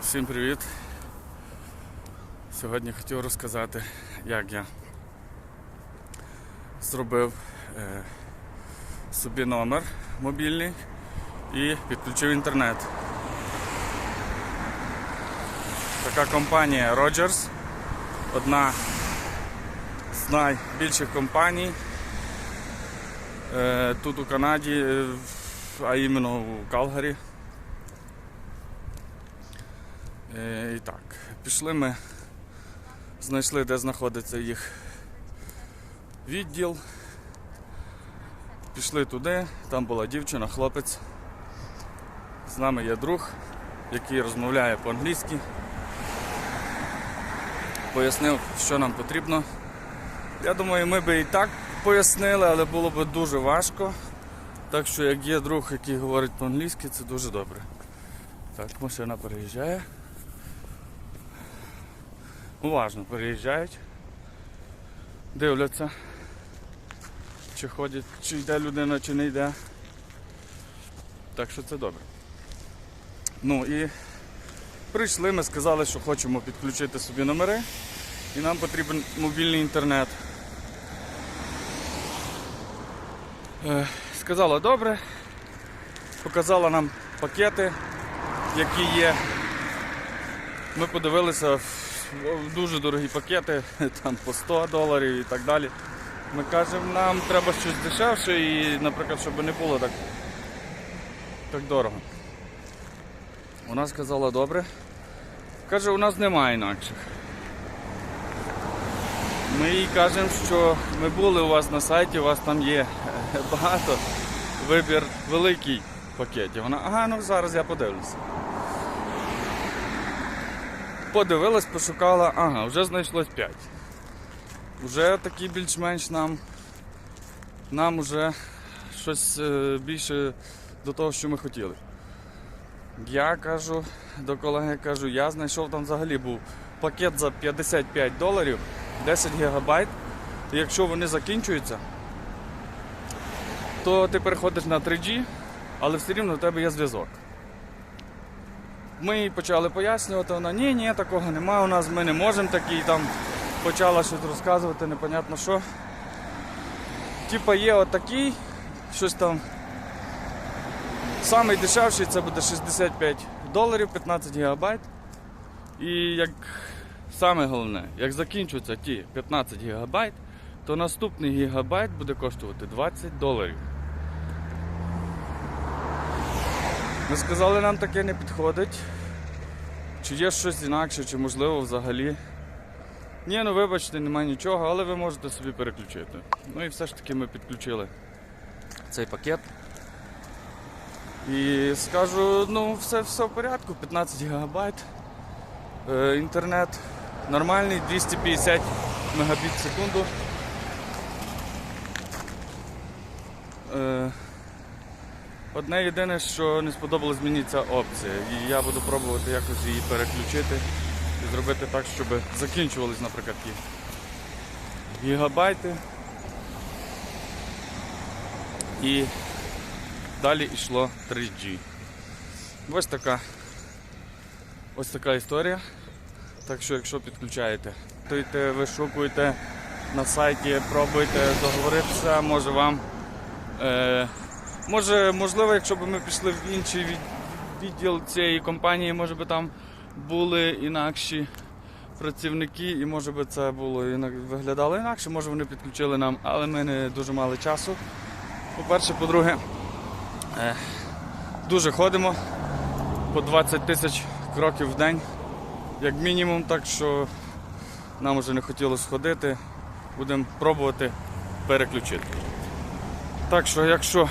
Всім привіт! Сьогодні хотів розказати, як я зробив е, собі номер мобільний і підключив інтернет. Така компанія Rogers, одна з найбільших компаній тут у Канаді, е, а іменно у Калгарі. Е, І так, пішли ми, знайшли, де знаходиться їх відділ. Пішли туди, там була дівчина, хлопець. З нами є друг, який розмовляє по-англійськи. Пояснив, що нам потрібно. Я думаю, ми би і так пояснили, але було б дуже важко. Так що, як є друг, який говорить по-англійськи, це дуже добре. Так, машина переїжджає. Уважно переїжджають, дивляться, чи ходять, чи йде людина, чи не йде. Так що це добре. Ну і прийшли, ми сказали, що хочемо підключити собі номери і нам потрібен мобільний інтернет. Е, Сказала добре, показала нам пакети, які є. Ми подивилися дуже дорогі пакети, там по 100 доларів і так далі. Ми кажемо, нам треба щось дешевше і, наприклад, щоб не було так, так дорого. Вона сказала добре. Каже, у нас немає інакших. Ми їй кажемо, що ми були у вас на сайті, у вас там є багато вибір великий пакетів. Вона, ага, ну зараз я подивлюся. Подивилась, пошукала, ага, вже знайшлось 5. Вже такі більш-менш нам нам вже щось е, більше до того, що ми хотіли. Я кажу до колеги, кажу, я знайшов там взагалі був пакет за 55 доларів, 10 гігабайт. Якщо вони закінчуються, то ти переходиш на 3G, але все рівно у тебе є зв'язок. Ми їй почали пояснювати, вона ні, ні, такого немає у нас, ми не можемо такий там почала щось розказувати, непонятно що. Типа є отакий, щось там. Самий дешевший це буде 65 доларів, 15 гігабайт. І як саме головне, як закінчуються ті 15 гігабайт, то наступний гігабайт буде коштувати 20 доларів. Ми сказали, нам таке не підходить. Чи є щось інакше, чи можливо взагалі. Ні, ну вибачте, немає нічого, але ви можете собі переключити. Ну і все ж таки ми підключили цей пакет. І скажу, ну все, все в порядку, 15 гігабайт. Е, інтернет нормальний, 250 мегабіт в секунду. Е, Одне єдине, що не сподобалось мені ця опція. І я буду пробувати якось її переключити і зробити так, щоб закінчувались, наприклад, ті гігабайти. І далі йшло 3G. Ось така ось така історія. Так що, якщо підключаєте, то вишукуйте на сайті, пробуйте договоритися, може вам. Е, Може, можливо, якщо б ми пішли в інший відділ цієї компанії, може би там були інакші працівники, і може би це було інак... виглядало інакше, може вони підключили нам, але ми не дуже мали часу. По-перше, по-друге, е, дуже ходимо по 20 тисяч кроків в день, як мінімум, так що нам вже не хотілося ходити. Будемо пробувати переключити. Так що, якщо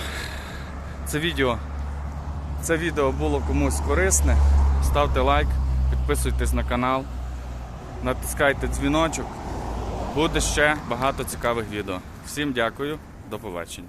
це відео, це відео було комусь корисне, ставте лайк, підписуйтесь на канал, натискайте дзвіночок. Буде ще багато цікавих відео. Всім дякую, до побачення.